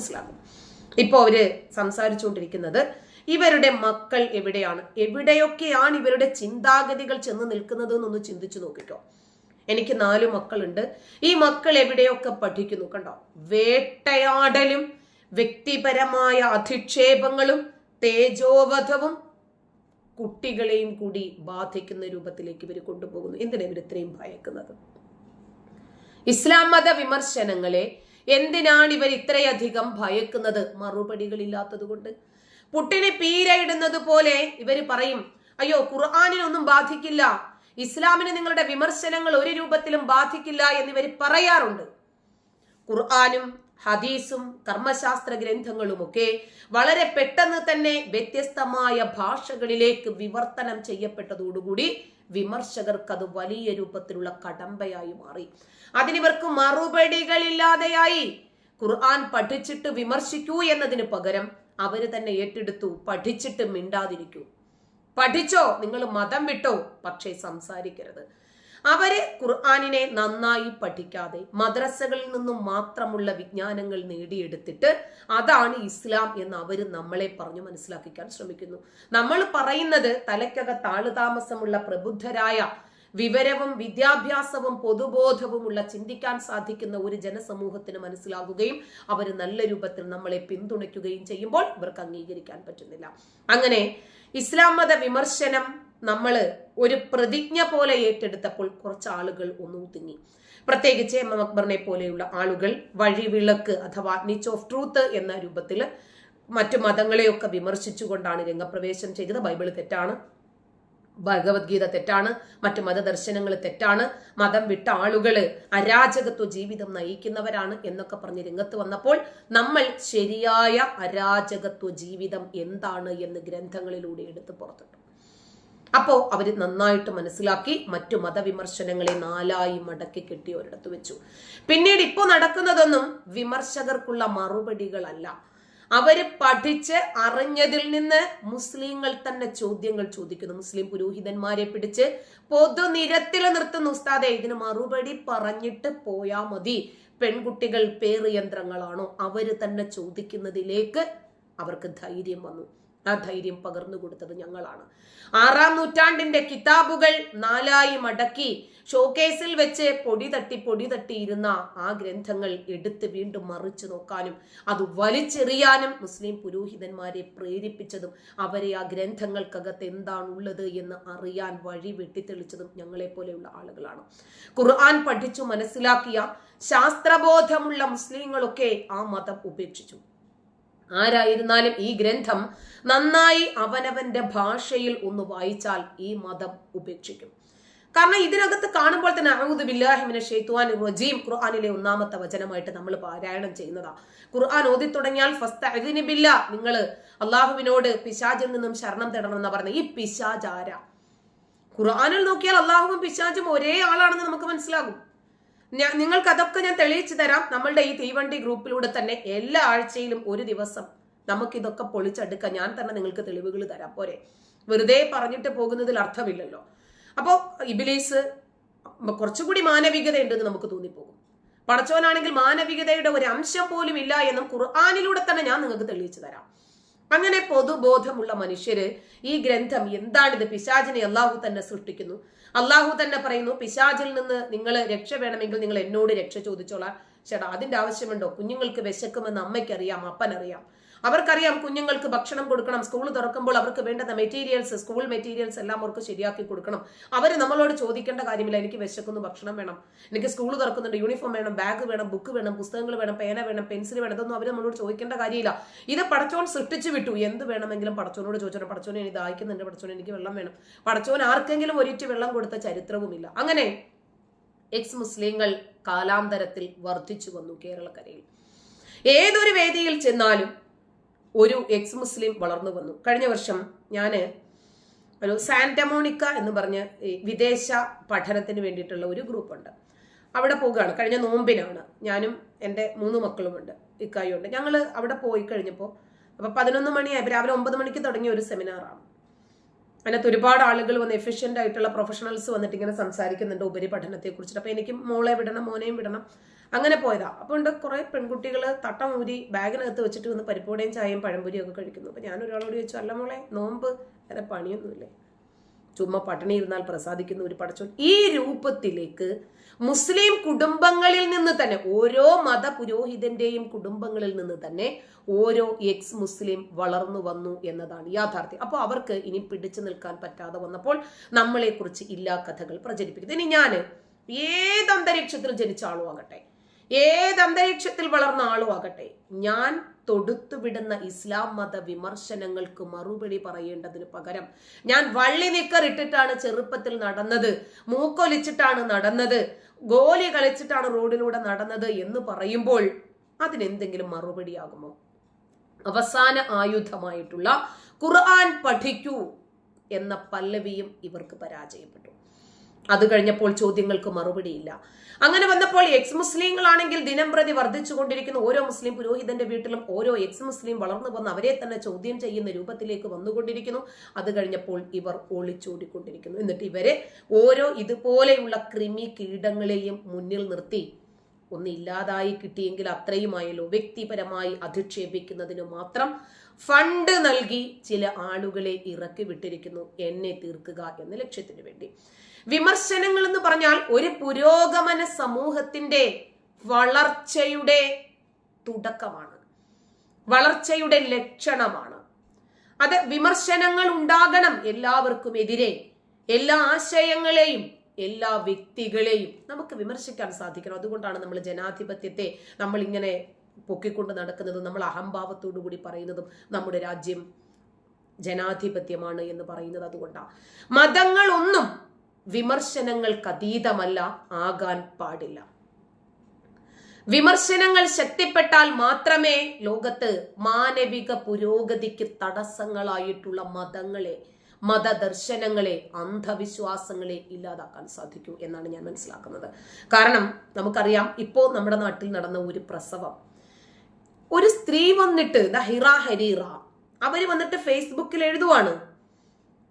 മനസ്സിലാക്കും. ഇപ്പോൾ അവർ സംസാരിച്ചുകൊണ്ടിരിക്കുന്നത് ഇവരുടെ മക്കൾ എവിടെയാണ്? എവിടെയൊക്കെയാണ് ഇവരുടെ ചിന്താഗതികൾ ചെന്ന് നിൽക്കുന്നത് എന്നൊന്ന് ചിന്തിച്ചു നോക്കിക്കോ. എനിക്ക് നാല് മക്കളുണ്ട്. ഈ മക്കൾ എവിടെയൊക്കെ പഠിക്കുന്നു കണ്ടോ? വേട്ടയാടലും വ്യക്തിപരമായ അധിക്ഷേപങ്ങളും തേജോവധവും കുട്ടികളെയും കൂടി ബാധിക്കുന്ന രൂപത്തിലേക്ക് ഇവർ കൊണ്ടുപോകുന്നു. എന്തിനാ ഇവർ ഇത്രയും ഭയക്കുന്നത്? ഇസ്ലാം മത വിമർശനങ്ങളെ എന്തിനാണ് ഇവർ ഇത്രയധികം ഭയക്കുന്നത്? മറുപടികളില്ലാത്തത് കൊണ്ട് പുട്ടിന് പീരയിടുന്നത് പോലെ ഇവർ പറയും അയ്യോ ഖുർആാനിനൊന്നും ബാധിക്കില്ല. ഇസ്ലാമിന് നിങ്ങളുടെ വിമർശനങ്ങൾ ഒരു രൂപത്തിലും ബാധിക്കില്ല എന്നിവർ പറയാറുണ്ട്. ഖുർആാനും ഹദീസും കർമ്മശാസ്ത്ര ഗ്രന്ഥങ്ങളുമൊക്കെ വളരെ പെട്ടെന്ന് തന്നെ വ്യത്യസ്തമായ ഭാഷകളിലേക്ക് വിവർത്തനം ചെയ്യപ്പെട്ടതോടുകൂടി വിമർശകർക്ക് അത് വലിയ രൂപത്തിലുള്ള കടമ്പയായി മാറി. അതിനിവർക്ക് മറുപടികളില്ലാതെയായി. ഖുർആൻ പഠിച്ചിട്ട് വിമർശിക്കൂ എന്നതിന് പകരം അവർ തന്നെ ഏറ്റെടുത്തു പഠിച്ചിട്ട് മിണ്ടാതിരിക്കൂ. പഠിച്ചോ നിങ്ങൾ മതം വിട്ടോ പക്ഷേ സംസാരിക്കരുത്. അവർ ഖുർആാനിനെ നന്നായി പഠിക്കാതെ മദ്രസകളിൽ നിന്നും മാത്രമുള്ള വിജ്ഞാനങ്ങൾ നേടിയെടുത്തിട്ട് അതാണ് ഇസ്ലാം എന്ന് അവർ നമ്മളെ പറഞ്ഞു മനസ്സിലാക്കിക്കാൻ ശ്രമിക്കുന്നു. നമ്മൾ പറയുന്നത് തലയ്ക്കകത്ത് ആളുതാമസമുള്ള പ്രബുദ്ധരായ വിവരവും വിദ്യാഭ്യാസവും പൊതുബോധവുമുള്ള ചിന്തിക്കാൻ സാധിക്കുന്ന ഒരു ജനസമൂഹത്തിന് മനസ്സിലാകുകയും അവർ നല്ല രൂപത്തിൽ നമ്മളെ പിന്തുണയ്ക്കുകയും ചെയ്യുമ്പോൾ ഇവർക്ക് അംഗീകരിക്കാൻ പറ്റുന്നില്ല. അങ്ങനെ ഇസ്ലാം മത വിമർശനം നമ്മൾ ഒരു പ്രതിജ്ഞ പോലെ ഏറ്റെടുത്തപ്പോൾ കുറച്ച് ആളുകൾ ഒന്ന് ഒതുങ്ങി പ്രത്യേകിച്ച് എം എം അക്ബറിനെ പോലെയുള്ള ആളുകൾ വഴിവിളക്ക് അഥവാ നിച്ച് ഓഫ് ട്രൂത്ത് എന്ന രൂപത്തിൽ മറ്റു മതങ്ങളെയൊക്കെ വിമർശിച്ചുകൊണ്ടാണ് രംഗപ്രവേശം ചെയ്തത്. ബൈബിൾ തെറ്റാണ്. ഭഗവത്ഗീത തെറ്റാണ് മറ്റു മതദർശനങ്ങൾ തെറ്റാണ് മതം വിട്ട ആളുകൾ അരാജകത്വ ജീവിതം നയിക്കുന്നവരാണ് എന്നൊക്കെ പറഞ്ഞ് രംഗത്ത് വന്നപ്പോൾ നമ്മൾ ശരിയായ അരാജകത്വ ജീവിതം എന്താണ് എന്ന് ഗ്രന്ഥങ്ങളിലൂടെ എടുത്ത് പുറത്തിട്ടു. അപ്പോ അവർ നന്നായിട്ട് മനസ്സിലാക്കി മറ്റു മതവിമർശനങ്ങളെ നാലായി മടക്കി കെട്ടി ഒരിടത്ത് വെച്ചു. പിന്നീട് ഇപ്പോൾ നടക്കുന്നതൊന്നും വിമർശകർക്കുള്ള മറുപടികളല്ല. അവർ പഠിച്ച് അറിഞ്ഞതിൽ നിന്ന് മുസ്ലിങ്ങൾ തന്നെ ചോദ്യങ്ങൾ ചോദിക്കുന്നു. മുസ്ലിം പുരോഹിതന്മാരെ പിടിച്ച് പൊതുനിരത്തിൽ നിർത്തുന്ന. ഉസ്താദെ ഇതിന് മറുപടി പറഞ്ഞിട്ട് പോയാ മതി. പെൺകുട്ടികൾ പേറ് യന്ത്രങ്ങളാണോ അവർ തന്നെ ചോദിക്കുന്നതിലേക്ക് അവർക്ക് ധൈര്യം വന്നു. ആ ധൈര്യം പകർന്നു കൊടുത്തത് ഞങ്ങളാണ്. ആറാം നൂറ്റാണ്ടിന്റെ കിതാബുകൾ നാലായി മടക്കി ഷോക്കേസിൽ വെച്ച് പൊടി തട്ടി പൊടി തട്ടിയിരുന്ന ആ ഗ്രന്ഥങ്ങൾ എടുത്ത് വീണ്ടും മറിച്ചു നോക്കാനും അത് വലിച്ചെറിയാനും മുസ്ലിം പുരോഹിതന്മാരെ പ്രേരിപ്പിച്ചതും അവരെ ആ ഗ്രന്ഥങ്ങൾക്കകത്ത് എന്താണുള്ളത് എന്ന് അറിയാൻ വഴി വെട്ടിത്തെളിച്ചതും ഞങ്ങളെ പോലെയുള്ള ആളുകളാണ്. ഖുർആൻ പഠിച്ചു മനസ്സിലാക്കിയ ശാസ്ത്രബോധമുള്ള മുസ്ലിങ്ങളൊക്കെ ആ മതം ഉപേക്ഷിച്ചു. ആരായിരുന്നാലും ഈ ഗ്രന്ഥം നന്നായി അവനവന്റെ ഭാഷയിൽ ഒന്ന് വായിച്ചാൽ ഈ മതം ഉപേക്ഷിക്കും. കാരണം ഇതിനകത്ത് കാണുമ്പോൾ തന്നെ അഹമ്മദ് ബില്ലാഹിമിനെ ഷെയ്ത്തുവാൻ റജീം ഖുർആാനിലെ ഒന്നാമത്തെ വചനമായിട്ട് നമ്മൾ പാരായണം ചെയ്യുന്നതാ. ഖുർആൻ ഓതി തുടങ്ങിയാൽ ഫസ്റ്റ് ബില്ല നിങ്ങൾ അള്ളാഹുവിനോട് പിശാജിൽ നിന്നും ശരണം തേടണം എന്ന് പറഞ്ഞ ഈ പിശാജ് ആരാ ഖുർആാനിൽ നോക്കിയാൽ അള്ളാഹുവും പിശാജും ഒരേ ആളാണെന്ന് നമുക്ക് മനസ്സിലാകും. നിങ്ങൾക്ക് അതൊക്കെ ഞാൻ തെളിയിച്ചു തരാം. നമ്മളുടെ ഈ തീവണ്ടി ഗ്രൂപ്പിലൂടെ തന്നെ എല്ലാ ആഴ്ചയിലും ഒരു ദിവസം നമുക്കിതൊക്കെ പൊളിച്ചെടുക്കാം ഞാൻ തന്നെ നിങ്ങൾക്ക് തെളിവുകൾ തരാം. പോരെ. വെറുതെ പറഞ്ഞിട്ട് പോകുന്നതിൽ അർത്ഥമില്ലല്ലോ. അപ്പോൾ ഇബിലീസ് കുറച്ചുകൂടി മാനവികത ഉണ്ടെന്ന് നമുക്ക് തോന്നിപ്പോകും. പടച്ചവനാണെങ്കിൽ മാനവികതയുടെ ഒരു അംശം പോലും ഇല്ല എന്നും ഖുർആാനിലൂടെ തന്നെ ഞാൻ നിങ്ങൾക്ക് തെളിയിച്ചു തരാം. അങ്ങനെ പൊതുബോധമുള്ള മനുഷ്യര് ഈ ഗ്രന്ഥം എന്താണിത് പിശാചിനെ അള്ളാഹു തന്നെ സൃഷ്ടിക്കുന്നു? അള്ളാഹു തന്നെ പറയുന്നു പിശാചിൽ നിന്ന് നിങ്ങൾ രക്ഷ വേണമെങ്കിൽ നിങ്ങൾ എന്നോട് രക്ഷ ചോദിച്ചോളാം. ചേട്ടാ അതിന്റെ ആവശ്യമുണ്ടോ? കുഞ്ഞുങ്ങൾക്ക് വിശക്കുമെന്ന് അമ്മയ്ക്കറിയാം അപ്പനറിയാം. അവർക്കറിയാം കുഞ്ഞുങ്ങൾക്ക് ഭക്ഷണം കൊടുക്കണം സ്കൂൾ തുറക്കുമ്പോൾ അവർക്ക് വേണ്ടുന്ന മെറ്റീരിയൽസ് സ്കൂൾ മെറ്റീരിയൽസ് എല്ലാം അവർക്ക് ശരിയാക്കി കൊടുക്കണം. അവർ നമ്മളോട് ചോദിക്കേണ്ട കാര്യമില്ല എനിക്ക് വിശക്കുന്നു ഭക്ഷണം വേണം. എനിക്ക് സ്കൂൾ തുറക്കുന്നുണ്ട് യൂണിഫോം വേണം ബാഗ് വേണം ബുക്ക് വേണം പുസ്തകങ്ങൾ വേണം പേന വേണം പെൻസിൽ വേണം ഇതൊന്നും അവർ നമ്മളോട് ചോദിക്കേണ്ട കാര്യമില്ല. ഇത് പടച്ചോൻ സൃഷ്ടിച്ചു വിട്ടു. എന്ത് വേണമെങ്കിലും പടച്ചോനോട് ചോദിച്ചോ പടച്ചോനെ എനിക്ക് ദാഹിക്കുന്നുണ്ട് പടച്ചോൻ എനിക്ക് വെള്ളം വേണം. പടച്ചോൻ ആർക്കെങ്കിലും ഒരിറ്റ് വെള്ളം കൊടുത്ത ചരിത്രവുമില്ല. അങ്ങനെ എക്സ് മുസ്ലിങ്ങൾ കാലാന്തരത്തിൽ വർദ്ധിച്ചു വന്നു കേരളക്കരയിൽ. ഏതൊരു വേദിയിൽ ചെന്നാലും ഒരു എക്സ് മുസ്ലിം വളർന്നു വന്നു. കഴിഞ്ഞ വർഷം ഞാൻ ഒരു സാന്റമോണിക്ക എന്ന് പറഞ്ഞ് വിദേശ പഠനത്തിന് വേണ്ടിയിട്ടുള്ള ഒരു ഗ്രൂപ്പുണ്ട്. അവിടെ പോവുകയാണ്. കഴിഞ്ഞ നോമ്പിനാണ്. ഞാനും എന്റെ മൂന്ന് മക്കളുമുണ്ട്. ഇക്കായുണ്ട്. ഞങ്ങൾ അവിടെ പോയി കഴിഞ്ഞപ്പോൾ അപ്പോൾ പതിനൊന്ന് മണിയായപ്പോൾ രാവിലെ ഒമ്പത് മണിക്ക് തുടങ്ങിയ ഒരു സെമിനാറാണ് അതിനകത്ത് ഒരുപാട് ആളുകൾ വന്ന് എഫിഷ്യന്റ് ആയിട്ടുള്ള പ്രൊഫഷണൽസ് വന്നിട്ട് ഇങ്ങനെ സംസാരിക്കുന്നുണ്ട് ഉപരിപഠനത്തെ കുറിച്ചിട്ട് അപ്പോൾ എനിക്ക് മോളെ വിടണം മോനെയും വിടണം. അങ്ങനെ പോയതാ. അപ്പോൾ ഉണ്ട് കുറേ പെൺകുട്ടികൾ തട്ടം ഊരി ബാഗിനകത്ത് വെച്ചിട്ട് വന്ന് പരിപ്പോടയും ചായയും പഴംപൊരിയും ഒക്കെ കഴിക്കുന്നു. അപ്പോൾ ഞാൻ ഒരാളോട് ചോദിച്ചു അല്ല മോളെ നോമ്പ് വേറെ പണിയൊന്നുമില്ലേ? ചുമ്മാ പട്ടിണി ഇരുന്നാൽ പ്രസാദിക്കുന്ന ഒരു പടച്ചോൻ ഈ രൂപത്തിലേക്ക് മുസ്ലിം കുടുംബങ്ങളിൽ നിന്ന് തന്നെ ഓരോ മത പുരോഹിതന്റെയും കുടുംബങ്ങളിൽ നിന്ന് തന്നെ ഓരോ എക്സ് മുസ്ലിം വളർന്നു വന്നു എന്നതാണ് യാഥാർത്ഥ്യം. അപ്പോൾ അവർക്ക് ഇനി പിടിച്ചു നിൽക്കാൻ പറ്റാതെ വന്നപ്പോൾ നമ്മളെക്കുറിച്ച് ഇല്ലാ കഥകൾ പ്രചരിപ്പിക്കുന്നു. ഇനി ഞാൻ ഏത് അന്തരീക്ഷത്തിൽ ജനിച്ച ആളും ആകട്ടെ ഏത് അന്തരീക്ഷത്തിൽ വളർന്ന ആളും ആകട്ടെ ഞാൻ തൊടുത്തുവിടുന്ന ഇസ്ലാം മത വിമർശനങ്ങൾക്ക് മറുപടി പറയേണ്ടതിന് പകരം ഞാൻ വള്ളി നിക്കർ ഇട്ടിട്ടാണ് ചെറുപ്പത്തിൽ നടന്നത് മൂക്കൊലിച്ചിട്ടാണ് നടന്നത് ഗോലി കളിച്ചിട്ടാണ് റോഡിലൂടെ നടന്നത് എന്ന് പറയുമ്പോൾ അതിനെന്തെങ്കിലും മറുപടിയാകുമോ? അവസാന ആയുധമായിട്ടുള്ള ഖുർആൻ പഠിക്കൂ എന്ന പല്ലവിയും ഇവർക്ക് പരാജയപ്പെട്ടു. അത് കഴിഞ്ഞപ്പോൾ ചോദ്യങ്ങൾക്ക് മറുപടിയില്ല. അങ്ങനെ വന്നപ്പോൾ എക്സ് മുസ്ലിങ്ങളാണെങ്കിൽ ദിനം പ്രതി വർദ്ധിച്ചുകൊണ്ടിരിക്കുന്ന ഓരോ മുസ്ലിം പുരോഹിതന്റെ വീട്ടിലും ഓരോ എക്സ് മുസ്ലിം വളർന്നു വന്ന് അവരെ തന്നെ ചോദ്യം ചെയ്യുന്ന രൂപത്തിലേക്ക് വന്നുകൊണ്ടിരിക്കുന്നു. അത് കഴിഞ്ഞപ്പോൾ ഇവർ ഒളിച്ചോടിക്കൊണ്ടിരിക്കുന്നു. എന്നിട്ട് ഇവരെ ഓരോ ഇതുപോലെയുള്ള കൃമി കീടങ്ങളെയും മുന്നിൽ നിർത്തി. ഒന്നില്ലാതായി കിട്ടിയെങ്കിൽ അത്രയുമായല്ലോ. വ്യക്തിപരമായി അധിക്ഷേപിക്കുന്നതിന് മാത്രം ഫണ്ട് നൽകി ചില ആളുകളെ ഇറക്കി വിട്ടിരിക്കുന്നു. എന്നെ തീർക്കുക എന്ന ലക്ഷ്യത്തിന് വേണ്ടി. വിമർശനങ്ങൾ എന്ന് പറഞ്ഞാൽ ഒരു പുരോഗമന സമൂഹത്തിന്റെ വളർച്ചയുടെ തുടക്കമാണ്. വളർച്ചയുടെ ലക്ഷണമാണ്. അത് വിമർശനങ്ങൾ ഉണ്ടാകണം എല്ലാവർക്കും എതിരെ. എല്ലാ ആശയങ്ങളെയും എല്ലാ വ്യക്തികളെയും നമുക്ക് വിമർശിക്കാൻ സാധിക്കണം. അതുകൊണ്ടാണ് നമ്മൾ ജനാധിപത്യത്തെ നമ്മൾ ഇങ്ങനെ പൊക്കിക്കൊണ്ട് നടക്കുന്നതും നമ്മൾ അഹംഭാവത്തോടു കൂടി പറയുന്നതും നമ്മുടെ രാജ്യം ജനാധിപത്യമാണ് എന്ന് പറയുന്നത് അതുകൊണ്ടാണ്. മതങ്ങളൊന്നും വിമർശനങ്ങൾക്ക് അതീതമല്ല ആകാൻ പാടില്ല. വിമർശനങ്ങൾ ശക്തിപ്പെട്ടാൽ മാത്രമേ ലോകത്ത് മാനവിക പുരോഗതിക്ക് തടസ്സങ്ങളായിട്ടുള്ള മതങ്ങളെ മതദർശനങ്ങളെ അന്ധവിശ്വാസങ്ങളെ ഇല്ലാതാക്കാൻ സാധിക്കൂ എന്നാണ് ഞാൻ മനസ്സിലാക്കുന്നത്. കാരണം നമുക്കറിയാം ഇപ്പോൾ നമ്മുടെ നാട്ടിൽ നടന്ന ഒരു പ്രസവം. ഒരു സ്ത്രീ വന്നിട്ട് ദ ഹിറ ഹരീറ അവർ വന്നിട്ട് ഫേസ്ബുക്കിൽ എഴുതുവാണ്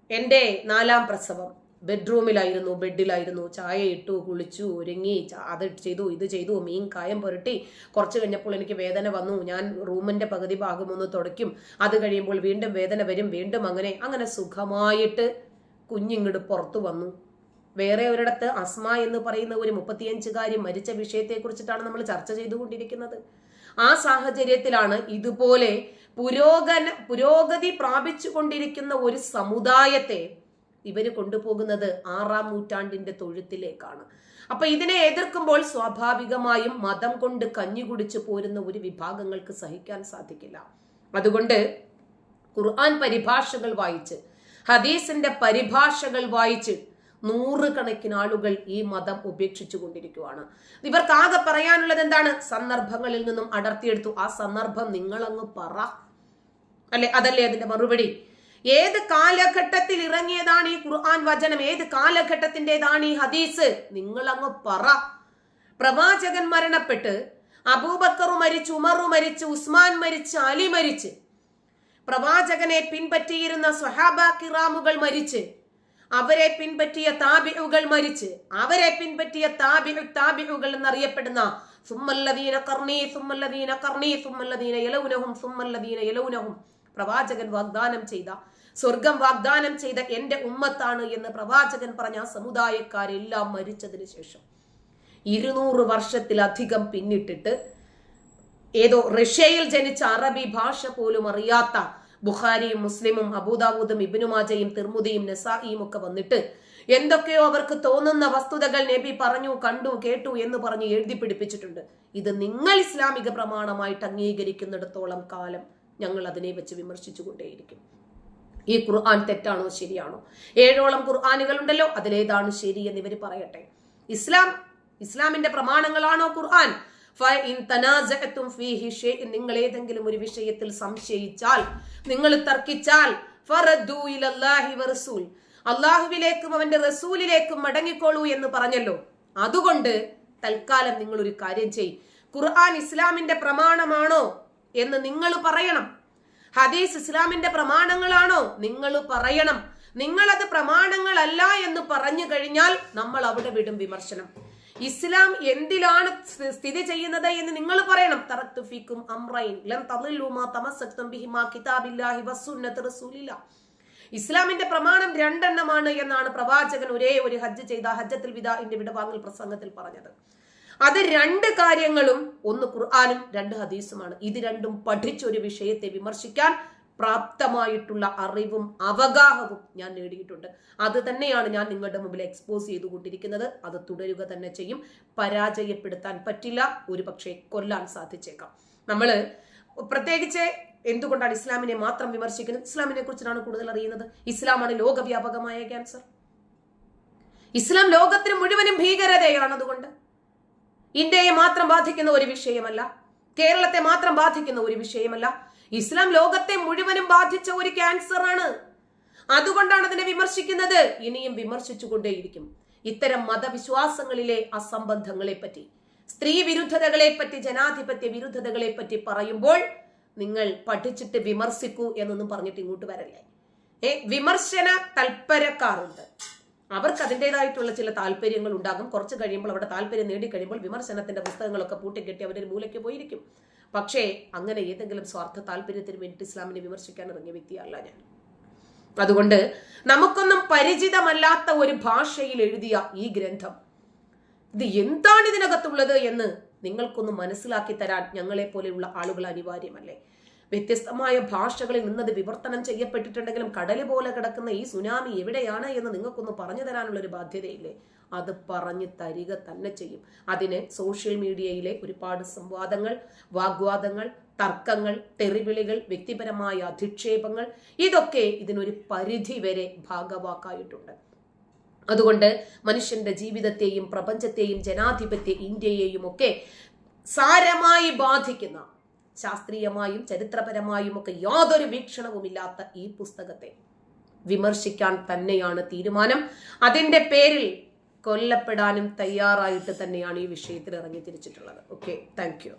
എന്റെ നാലാം പ്രസവം. ബെഡ്റൂമിലായിരുന്നു ബെഡിലായിരുന്നു. ചായ ഇട്ടു കുളിച്ചു ഒരുങ്ങി അത് ചെയ്തു ഇത് ചെയ്തു മീൻ കായം പുരട്ടി. കുറച്ച് കഴിഞ്ഞപ്പോൾ എനിക്ക് വേദന വന്നു. ഞാൻ റൂമിന്റെ പകുതി ഭാഗം ഒന്ന് തുടയ്ക്കും. അത് കഴിയുമ്പോൾ വീണ്ടും വേദന വരും വീണ്ടും അങ്ങനെ അങ്ങനെ സുഖമായിട്ട് കുഞ്ഞിങ്ങോട്ട് പുറത്തു വന്നു. വേറെ ഒരിടത്ത് അസ്മ എന്ന് പറയുന്ന ഒരു മുപ്പത്തിയഞ്ചുകാരി മരിച്ച വിഷയത്തെക്കുറിച്ചിട്ടാണ് നമ്മൾ ചർച്ച ചെയ്തുകൊണ്ടിരിക്കുന്നത്. ആ സാഹചര്യത്തിലാണ് ഇതുപോലെ പുരോഗന പുരോഗതി പ്രാപിച്ചുകൊണ്ടിരിക്കുന്ന ഒരു സമുദായത്തെ ഇവർ കൊണ്ടുപോകുന്നത് ആറാം നൂറ്റാണ്ടിന്റെ തൊഴുത്തിലേക്കാണ്. അപ്പൊ ഇതിനെ എതിർക്കുമ്പോൾ സ്വാഭാവികമായും മതം കൊണ്ട് കഞ്ഞി കുടിച്ചു പോരുന്ന ഒരു വിഭാഗങ്ങൾക്ക് സഹിക്കാൻ സാധിക്കില്ല. അതുകൊണ്ട് ഖുർആൻ പരിഭാഷകൾ വായിച്ച് ഹദീസിന്റെ പരിഭാഷകൾ വായിച്ച് നൂറുകണക്കിന് ആളുകൾ ഈ മതം ഉപേക്ഷിച്ചു കൊണ്ടിരിക്കുവാണ്. ഇവർക്ക് ആകെ പറയാനുള്ളത് എന്താണ്? സന്ദർഭങ്ങളിൽ നിന്നും അടർത്തിയെടുത്തു. ആ സന്ദർഭം നിങ്ങളങ്ങ് പറ. അല്ലെ? അതല്ലേ അതിന്റെ മറുപടി? ഏത് കാലഘട്ടത്തിൽ ഇറങ്ങിയതാണ് ഈ ഖുർആൻ വചനം? ഏത് കാലഘട്ടത്തിന്റെതാണ് ഈ ഹദീസ്? നിങ്ങൾ അങ്ങ് പറ. പ്രവാചകൻ മരണപ്പെട്ട് അബൂബക്കറു മരിച്ചു ഉമറു മരിച്ചു ഉസ്മാൻ മരിച്ച് അലി മരിച്ച് പ്രവാചകനെ പിൻപറ്റിയിരുന്ന സ്വഹാബ കിറാമുകൾ മരിച്ച് അവരെ പിൻപറ്റിയ താബിഉകൾ മരിച്ച് അവരെ പിൻപറ്റിയ താബിഉ താബിഉകൾ എന്നറിയപ്പെടുന്ന സുമല്ലദീന കർണി സുമല്ലദീന കർണി സുമല്ലദീന യലൗനഹും സുമല്ലദീന യലൗനഹും. പ്രവാചകൻ വാഗ്ദാനം ചെയ്ത സ്വർഗം വാഗ്ദാനം ചെയ്ത എന്റെ ഉമ്മത്താണ് എന്ന് പ്രവാചകൻ പറഞ്ഞ സമുദായക്കാരെല്ലാം മരിച്ചതിന് ശേഷം. ഇരുന്നൂറ് വർഷത്തിലധികം പിന്നിട്ടിട്ട് ഏതോ റഷ്യയിൽ ജനിച്ച അറബി ഭാഷ പോലും അറിയാത്ത ബുഖാരിയും മുസ്ലിമും അബൂദാബൂദും ഇബിനുമാജയും തിർമുദിയും നസായിയും ഒക്കെ വന്നിട്ട് എന്തൊക്കെയോ അവർക്ക് തോന്നുന്ന വസ്തുതകൾ നബി പറഞ്ഞു കണ്ടു കേട്ടു എന്ന് പറഞ്ഞ് എഴുതി പിടിപ്പിച്ചിട്ടുണ്ട്. ഇത് നിങ്ങൾ ഇസ്ലാമിക പ്രമാണമായിട്ട് അംഗീകരിക്കുന്നിടത്തോളം കാലം ഞങ്ങൾ അതിനെ വെച്ച് വിമർശിച്ചു കൊണ്ടേയിരിക്കും ഈ ഖുർആൻ തെറ്റാണോ ശരിയാണോ? ഏഴോളം ഖുർആാനുകൾ ഉണ്ടല്ലോ അതിലേതാണ് ശരി എന്ന് ഇവർ പറയട്ടെ. ഇസ്ലാം ഇസ്ലാമിന്റെ പ്രമാണങ്ങളാണോ ഖുർആൻ? നിങ്ങൾ ഏതെങ്കിലും ഒരു വിഷയത്തിൽ സംശയിച്ചാൽ നിങ്ങൾ തർക്കിച്ചാൽ അള്ളാഹുവിലേക്കും അവന്റെ റസൂലിലേക്കും മടങ്ങിക്കോളൂ എന്ന് പറഞ്ഞല്ലോ. അതുകൊണ്ട് തൽക്കാലം നിങ്ങൾ ഒരു കാര്യം ചെയ് ഖുർആൻ ഇസ്ലാമിന്റെ പ്രമാണമാണോ? എന്ന് നിങ്ങൾ പറയണം. ഹദീസ് ഇസ്ലാമിന്റെ പ്രമാണങ്ങളാണോ? നിങ്ങൾ പറയണം. നിങ്ങളത് പ്രമാണങ്ങളല്ല എന്ന് പറഞ്ഞു കഴിഞ്ഞാൽ നമ്മൾ അവിടെ വിടും വിമർശനം. ഇസ്ലാം എന്തിലാണ് സ്ഥി- സ്ഥിതി ചെയ്യുന്നത് എന്ന് നിങ്ങൾ പറയണം. അംറൈൻ ബിഹിമാ കിതാബില്ലാഹി റസൂലില്ല. ഇസ്ലാമിന്റെ പ്രമാണം രണ്ടെണ്ണമാണ് എന്നാണ് പ്രവാചകൻ ഒരേ ഒരു ഹജ്ജ് ചെയ്ത ഹജ്ജത്തിൽ വിദാഇന്റെ വിടവാങ്ങൽ പ്രസംഗത്തിൽ പറഞ്ഞത്. അത് രണ്ട് കാര്യങ്ങളും ഒന്ന് ഖുർആാനും രണ്ട് ഹദീസുമാണ്. ഇത് രണ്ടും പഠിച്ചൊരു വിഷയത്തെ വിമർശിക്കാൻ പ്രാപ്തമായിട്ടുള്ള അറിവും അവഗാഹവും ഞാൻ നേടിയിട്ടുണ്ട്. അത് തന്നെയാണ് ഞാൻ നിങ്ങളുടെ മുമ്പിൽ എക്സ്പോസ് ചെയ്തുകൊണ്ടിരിക്കുന്നത്. അത് തുടരുക തന്നെ ചെയ്യും. പരാജയപ്പെടുത്താൻ പറ്റില്ല. ഒരു പക്ഷേ കൊല്ലാൻ സാധിച്ചേക്കാം. നമ്മൾ പ്രത്യേകിച്ച് എന്തുകൊണ്ടാണ് ഇസ്ലാമിനെ മാത്രം വിമർശിക്കുന്നത്? ഇസ്ലാമിനെ കുറിച്ചാണ് കൂടുതൽ അറിയുന്നത്. ഇസ്ലാമാണ് ലോകവ്യാപകമായ ക്യാൻസർ ഇസ്ലാം ലോകത്തിന് മുഴുവനും ഭീകരതയാണ് അതുകൊണ്ട് ഇന്ത്യയെ മാത്രം ബാധിക്കുന്ന ഒരു വിഷയമല്ല കേരളത്തെ മാത്രം ബാധിക്കുന്ന ഒരു വിഷയമല്ല ഇസ്ലാം ലോകത്തെ മുഴുവനും ബാധിച്ച ഒരു ക്യാൻസർ ആണ് അതുകൊണ്ടാണ് അതിനെ വിമർശിക്കുന്നത്. ഇനിയും വിമർശിച്ചുകൊണ്ടേയിരിക്കും. ഇത്തരം മതവിശ്വാസങ്ങളിലെ അസംബന്ധങ്ങളെ പറ്റി സ്ത്രീ വിരുദ്ധതകളെ പറ്റി ജനാധിപത്യ വിരുദ്ധതകളെ പറ്റി പറയുമ്പോൾ നിങ്ങൾ പഠിച്ചിട്ട് വിമർശിക്കൂ എന്നൊന്നും പറഞ്ഞിട്ട് ഇങ്ങോട്ട് വരല്ലേ? ഏ വിമർശന തൽപരക്കാരുണ്ട്. അവർക്ക് അതിന്റെതായിട്ടുള്ള ചില താല്പര്യങ്ങൾ ഉണ്ടാകും കുറച്ച് കഴിയുമ്പോൾ അവിടെ താല്പര്യം നേടിക്കഴിയുമ്പോൾ വിമർശനത്തിന്റെ പുസ്തകങ്ങളൊക്കെ പൂട്ടിക്കെട്ടി അവരൊരു മൂലയ്ക്ക് പോയിരിക്കും. പക്ഷേ അങ്ങനെ ഏതെങ്കിലും സ്വാർത്ഥ താല്പര്യത്തിന് വേണ്ടി ഇസ്ലാമിനെ വിമർശിക്കാൻ ഇറങ്ങിയ വ്യക്തിയല്ല ഞാൻ. അതുകൊണ്ട് നമുക്കൊന്നും പരിചിതമല്ലാത്ത ഒരു ഭാഷയിൽ എഴുതിയ ഈ ഗ്രന്ഥം ഇത് എന്താണ് ഇതിനകത്തുള്ളത് എന്ന് നിങ്ങൾക്കൊന്ന് മനസ്സിലാക്കി തരാൻ ഞങ്ങളെ പോലെയുള്ള ആളുകൾ അനിവാര്യമല്ലേ? വ്യത്യസ്തമായ ഭാഷകളിൽ നിന്നത് വിവർത്തനം ചെയ്യപ്പെട്ടിട്ടുണ്ടെങ്കിലും കടൽ പോലെ കിടക്കുന്ന ഈ സുനാമി എവിടെയാണ് എന്ന് നിങ്ങൾക്കൊന്ന് പറഞ്ഞു തരാനുള്ള ഒരു ബാധ്യതയില്ലേ? അത് പറഞ്ഞു തരിക തന്നെ ചെയ്യും. അതിന് സോഷ്യൽ മീഡിയയിലെ ഒരുപാട് സംവാദങ്ങൾ വാഗ്വാദങ്ങൾ തർക്കങ്ങൾ തെറിവിളികൾ വ്യക്തിപരമായ അധിക്ഷേപങ്ങൾ ഇതൊക്കെ ഇതിനൊരു പരിധി വരെ ഭാഗവാക്കായിട്ടുണ്ട്. അതുകൊണ്ട് മനുഷ്യന്റെ ജീവിതത്തെയും പ്രപഞ്ചത്തെയും ജനാധിപത്യ ഇന്ത്യയെയും ഒക്കെ സാരമായി ബാധിക്കുന്ന ശാസ്ത്രീയമായും ചരിത്രപരമായും ഒക്കെ യാതൊരു വീക്ഷണവുമില്ലാത്ത ഈ പുസ്തകത്തെ വിമർശിക്കാൻ തന്നെയാണ് തീരുമാനം. അതിന്റെ പേരിൽ കൊല്ലപ്പെടാനും തയ്യാറായിട്ട് തന്നെയാണ് ഈ വിഷയത്തിൽ ഇറങ്ങി തിരിച്ചിട്ടുള്ളത്. Okay thank